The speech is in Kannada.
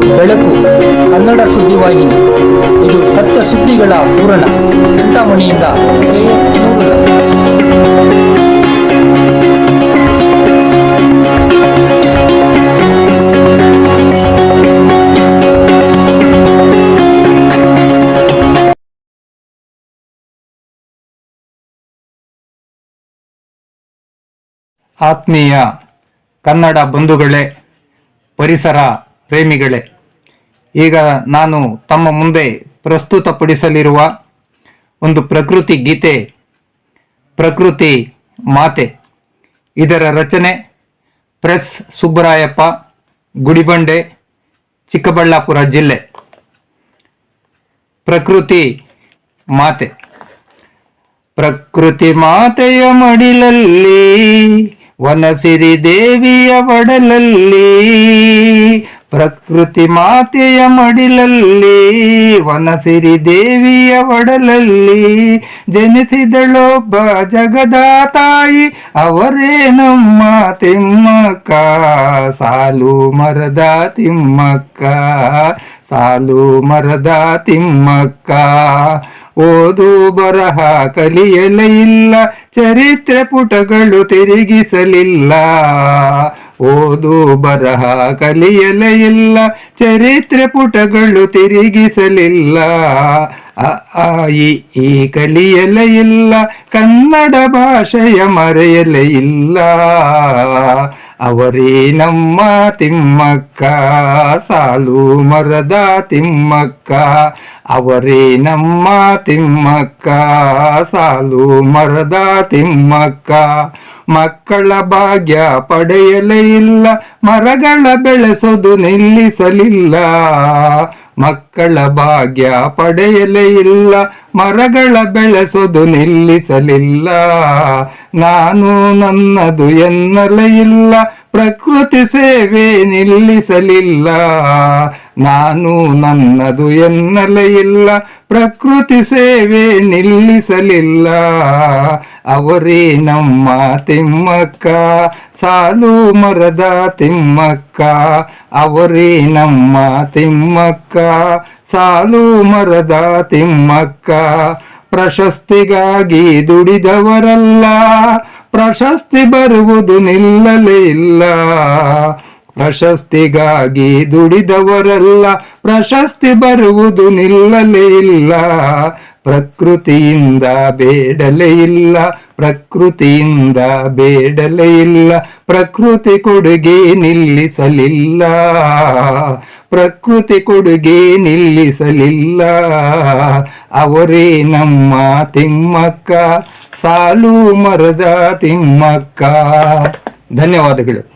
ಬೆಳಕು ಕನ್ನಡ ಸುದ್ದಿವಾಹಿನಿ. ಇದು ಸತ್ಯ ಸುದ್ದಿಗಳ ಪೂರಣ. ಚಿಂತಾಮಣಿಯಿಂದ ಕೆಎಸ್ ಆತ್ಮೀಯ ಕನ್ನಡ ಬಂಧುಗಳೇ ಪರಿಸರ ಪ್ರೇಮಿಗಳೇ, ಈಗ ನಾನು ತಮ್ಮ ಮುಂದೆ ಪ್ರಸ್ತುತಪಡಿಸಲಿರುವ ಒಂದು ಪ್ರಕೃತಿ ಗೀತೆ, ಪ್ರಕೃತಿ ಮಾತೆ. ಇದರ ರಚನೆ ಪ್ರೆಸ್ ಸುಬ್ಬರಾಯಪ್ಪ, ಗುಡಿಬಂಡೆ, ಚಿಕ್ಕಬಳ್ಳಾಪುರ ಜಿಲ್ಲೆ. ಪ್ರಕೃತಿ ಮಾತೆ. ಪ್ರಕೃತಿ ಮಾತೆಯ ಮಡಿಲಲ್ಲಿ, ವನಸಿರಿ ದೇವಿಯ ಒಡಲಲ್ಲಿ ಪ್ರಕೃತಿ ಮಾತೆಯ ಮಡಿಲಲ್ಲಿ, ವನಸಿರಿ ದೇವಿಯ ಒಡಲಲ್ಲಿ ಜನಿಸಿದಳೊಬ್ಬ ಜಗದ ತಾಯಿ ಅವರೇ ನಮ್ಮ ತಿಮ್ಮಕ್ಕ, ಸಾಲು ಮರದ ತಿಮ್ಮಕ್ಕ. ಸಾಲು ಮರದ ತಿಮ್ಮಕ್ಕ, ಓದು ಬರಹ ಕಲಿಯಲೇ ಇಲ್ಲ ಚರಿತ್ರೆ ಪುಟಗಳು ತಿರುಗಿಸಲಿಲ್ಲ. ಓದು ಬರಹ ಕಲಿಯಲೇ ಇಲ್ಲ ಚರಿತ್ರೆ ಪುಟಗಳು ತಿರುಗಿಸಲಿಲ್ಲ. ಆ, ಈ ಕಲಿಯಲೇ ಇಲ್ಲ ಕನ್ನಡ ಭಾಷೆಯ ಮರೆಯಲೇ ಇಲ್ಲ. ಅವರೇ ನಮ್ಮ ತಿಮ್ಮಕ್ಕ ಸಾಲು ಮರದ ತಿಮ್ಮಕ್ಕ. ಅವರೇ ನಮ್ಮ ತಿಮ್ಮಕ್ಕ ಸಾಲು ಮರದ ತಿಮ್ಮಕ್ಕ. ಮಕ್ಕಳ ಭಾಗ್ಯ ಪಡೆಯಲೇ ಇಲ್ಲ ಮರಗಳ ಬೆಳೆಸೋದು ನಿಲ್ಲಿಸಲಿಲ್ಲ. ಮಕ್ಕಳ ಭಾಗ್ಯ ಪಡೆಯಲೇ ಇಲ್ಲ ಮರಗಳ ಬೆಳೆಸೋದು ನಿಲ್ಲಿಸಲಿಲ್ಲ. ನಾನು ನನ್ನದು ಎನ್ನಲೆಯಿಲ್ಲ ಪ್ರಕೃತಿ ಸೇವೆ ನಿಲ್ಲಿಸಲಿಲ್ಲ. ನಾನು ನನ್ನದು ಎನ್ನಲೆಯಿಲ್ಲ ಪ್ರಕೃತಿ ಸೇವೆ ನಿಲ್ಲಿಸಲಿಲ್ಲ. ಅವರೇ ನಮ್ಮ ತಿಮ್ಮಕ್ಕ. ಸಾಲು ಮರದ ತಿಮ್ಮಕ್ಕ. ಅವರೇ ನಮ್ಮ ತಿಮ್ಮಕ್ಕ. ಸಾಲು ಮರದ ತಿಮ್ಮಕ್ಕ ಪ್ರಶಸ್ತಿಗಾಗಿ ದುಡಿದವರಲ್ಲ. ಪ್ರಶಸ್ತಿ ಬರುವುದು ನಿಲ್ಲಲೇ ಇಲ್ಲ. ಪ್ರಶಸ್ತಿಗಾಗಿ ದುಡಿದವರಲ್ಲ ಪ್ರಶಸ್ತಿ ಬರುವುದು ನಿಲ್ಲಲೇ ಇಲ್ಲ. ಪ್ರಕೃತಿಯಿಂದ ಬೇಡಲೇ ಇಲ್ಲ. ಪ್ರಕೃತಿಯಿಂದ ಬೇಡಲೇ ಇಲ್ಲ. ಪ್ರಕೃತಿ ಕೊಡುಗೆ ನಿಲ್ಲಿಸಲಿಲ್ಲ. ಪ್ರಕೃತಿ ಕೊಡುಗೆ ನಿಲ್ಲಿಸಲಿಲ್ಲ. ಅವರೇ ನಮ್ಮ ತಿಮ್ಮಕ್ಕ, ಸಾಲು ಮರದ ತಿಮ್ಮಕ್ಕ. ಧನ್ಯವಾದಗಳು.